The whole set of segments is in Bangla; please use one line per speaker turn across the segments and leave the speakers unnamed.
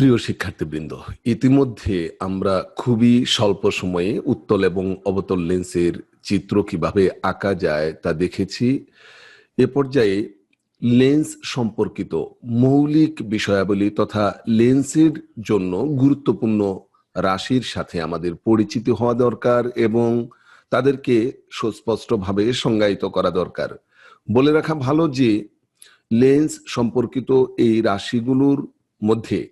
প্রিয় শিক্ষার্থীবৃন্দ, ইতিমধ্যে আমরা খুবই স্বল্প সময়ে উত্তল এবং অবতল লেন্সের চিত্র কীভাবে আঁকা যায় তা দেখেছি। এ পর্যায়ে লেন্স সম্পর্কিত মৌলিক বিষয়াবলী তথা লেন্সের জন্য গুরুত্বপূর্ণ রাশির সাথে আমাদের পরিচিত হওয়া দরকার এবং তাদেরকে সুস্পষ্টভাবে সংজ্ঞায়িত করা দরকার। বলে রাখা ভালো যে, লেন্স সম্পর্কিত এই রাশিগুলোর মধ্যে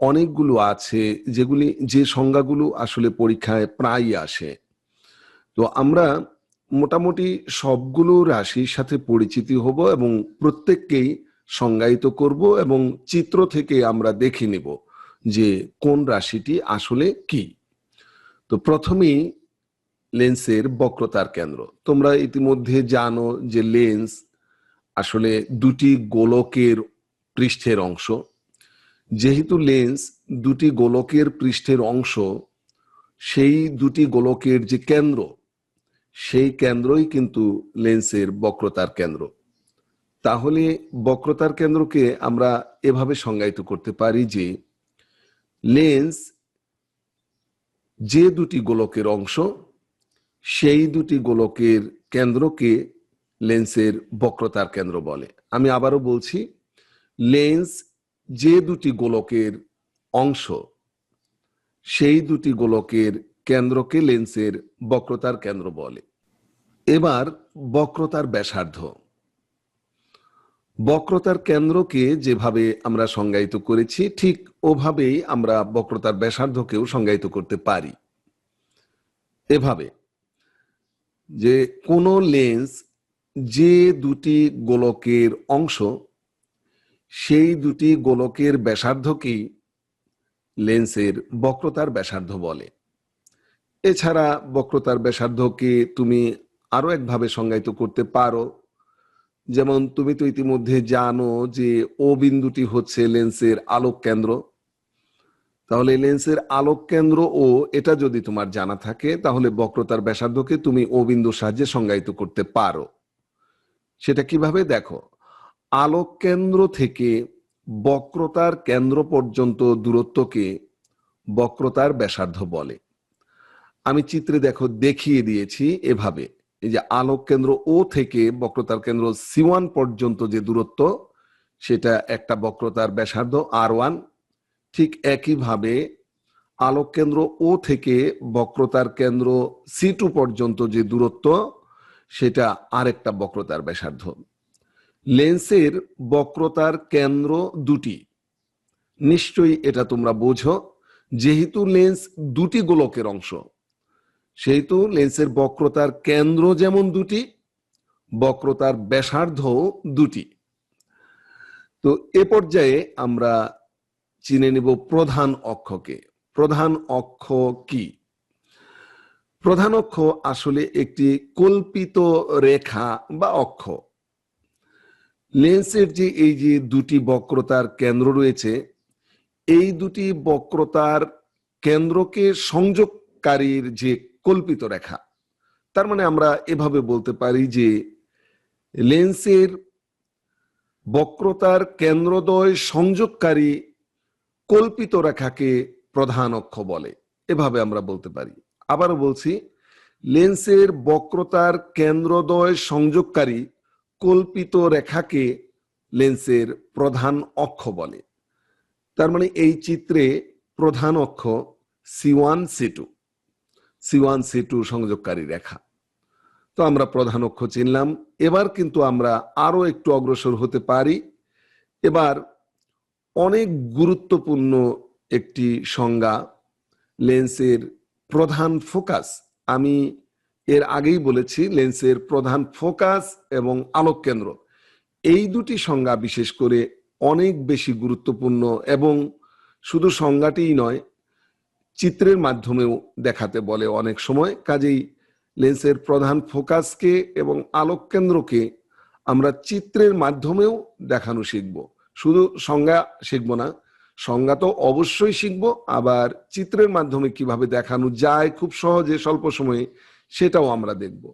অনেকগুলো আছে যেগুলি, যে সংজ্ঞাগুলো আসলে পরীক্ষায় প্রায়ই আসে। তো আমরা মোটামুটি সবগুলো রাশির সাথে পরিচিতি হব এবং প্রত্যেককেই সংজ্ঞায়িত করব এবং চিত্র থেকে আমরা দেখে নিব যে কোন রাশিটি আসলে কি। তো প্রথমেই লেন্সের বক্রতার কেন্দ্র। তোমরা ইতিমধ্যে জানো যে লেন্স আসলে দুটি গোলকের পৃষ্ঠের অংশ। যেহেতু লেন্স দুটি গোলকের পৃষ্ঠের অংশ, সেই দুটি গোলকের যে কেন্দ্র সেই কেন্দ্রই কিন্তু লেন্সের বক্রতার কেন্দ্র। তাহলে বক্রতার কেন্দ্রকে আমরা এভাবে সংজ্ঞায়িত করতে পারি যে লেন্স যে দুটি গোলকের অংশ, সেই দুটি গোলকের কেন্দ্রকে লেন্সের বক্রতার কেন্দ্র বলে। আমি আবারও বলছি, লেন্স যে দুটি গোলকের অংশ, সেই দুটি গোলকের কেন্দ্রকে লেন্সের বক্রতার কেন্দ্র বলে। এবার বক্রতার ব্যাসার্ধ। বক্রতার কেন্দ্রকে যেভাবে আমরা সংজ্ঞায়িত করেছি, ঠিক ওভাবেই আমরা বক্রতার ব্যাসার্ধকেও সংজ্ঞায়িত করতে পারি। এভাবে যে কোন লেন্স যে দুটি গোলকের অংশ, সেই দুটি গোলকের ব্যাসার্ধকেই লেন্সের বক্রতার ব্যাসার্ধ বলে। এছাড়া বক্রতার ব্যাসার্ধকে তুমি আরও একভাবে সংজ্ঞায়িত করতে পারো? যেমন তুমি তো ইতিমধ্যে জানো যে ও বিন্দুটি হচ্ছে লেন্সের আলোক কেন্দ্র তাহলে লেন্সের আলোক কেন্দ্র ও এটা যদি তোমার জানা থাকে, তাহলে বক্রতার ব্যাসার্ধকে তুমি ও বিন্দুর সাহায্যে সংজ্ঞায়িত করতে পারো। সেটা কীভাবে? দেখো আলোক কেন্দ্র থেকে বক্রতার কেন্দ্র পর্যন্ত দূরত্বকে বক্রতার ব্যাসার্ধ বলে। আমি চিত্রে দেখো দেখিয়ে দিয়েছি এভাবে। এই যে আলোক কেন্দ্র ও থেকে বক্রতার কেন্দ্র সি ওয়ান পর্যন্ত যে দূরত্ব, সেটা একটা বক্রতার ব্যাসার্ধ আর ওয়ান ঠিক একইভাবে আলোক কেন্দ্র ও থেকে বক্রতার কেন্দ্র সি টু পর্যন্ত যে দূরত্ব, সেটা আরেকটা বক্রতার ব্যাসার্ধ। লেন্সের বক্রতার কেন্দ্র দুটি। নিশ্চয়ই এটা তোমরা বোঝো, যেহেতু লেন্স দুটি গোলকের অংশ সেহেতু লেন্সের বক্রতার কেন্দ্র যেমন দুটি, বক্রতার ব্যাসার্ধ দুটি। তো এ পর্যায়ে আমরা চিনে নিব প্রধান অক্ষকে। প্রধান অক্ষ কি? প্রধান অক্ষ আসলে একটি কল্পিত রেখা বা অক্ষ। লেন্সের যে এই যে দুটি বক্রতার কেন্দ্র রয়েছে, এই দুটি বক্রতার কেন্দ্রকে সংযোগকারীর যে কল্পিত রেখা। তার মানে আমরা এভাবে বলতে পারি যে লেন্সের বক্রতার কেন্দ্রদ্বয় সংযোগকারী কল্পিত রেখাকে প্রধান অক্ষ বলে। এভাবে আমরা বলতে পারি। আবারও বলছি, লেন্সের বক্রতার কেন্দ্রদ্বয় সংযোগকারী কল্পিত রেখাকে লেন্সের প্রধান অক্ষ বলে। তার মানে এই চিত্রে প্রধান অক্ষ C one, C two. C one C two সংযোগকারী রেখা। তো আমরা প্রধান অক্ষ চিনলাম। এবার কিন্তু আমরা আরও একটু অগ্রসর হতে পারি। এবার অনেক গুরুত্বপূর্ণ একটি সংজ্ঞা, লেন্সের প্রধান ফোকাস। আমি এর আগেই বলেছি, লেন্সের প্রধান ফোকাস এবং আলোক কেন্দ্র। এই দুটি সংজ্ঞা বিশেষ করে অনেক বেশি গুরুত্বপূর্ণ এবং শুধু সংজ্ঞাটিই নয় চিত্রের মাধ্যমেও দেখাতে বলে অনেক সময়। কাজেই লেন্সের প্রধান ফোকাসকে এবং আলোক কেন্দ্রকে আমরা চিত্রের মাধ্যমেও দেখানো শিখব। শুধু সংজ্ঞা শিখব না, সংজ্ঞা তো অবশ্যই শিখব, আবার চিত্রের মাধ্যমে কীভাবে দেখানো যায় খুব সহজে, স্বল্প সময়ে সেটাও আমরা দেখব।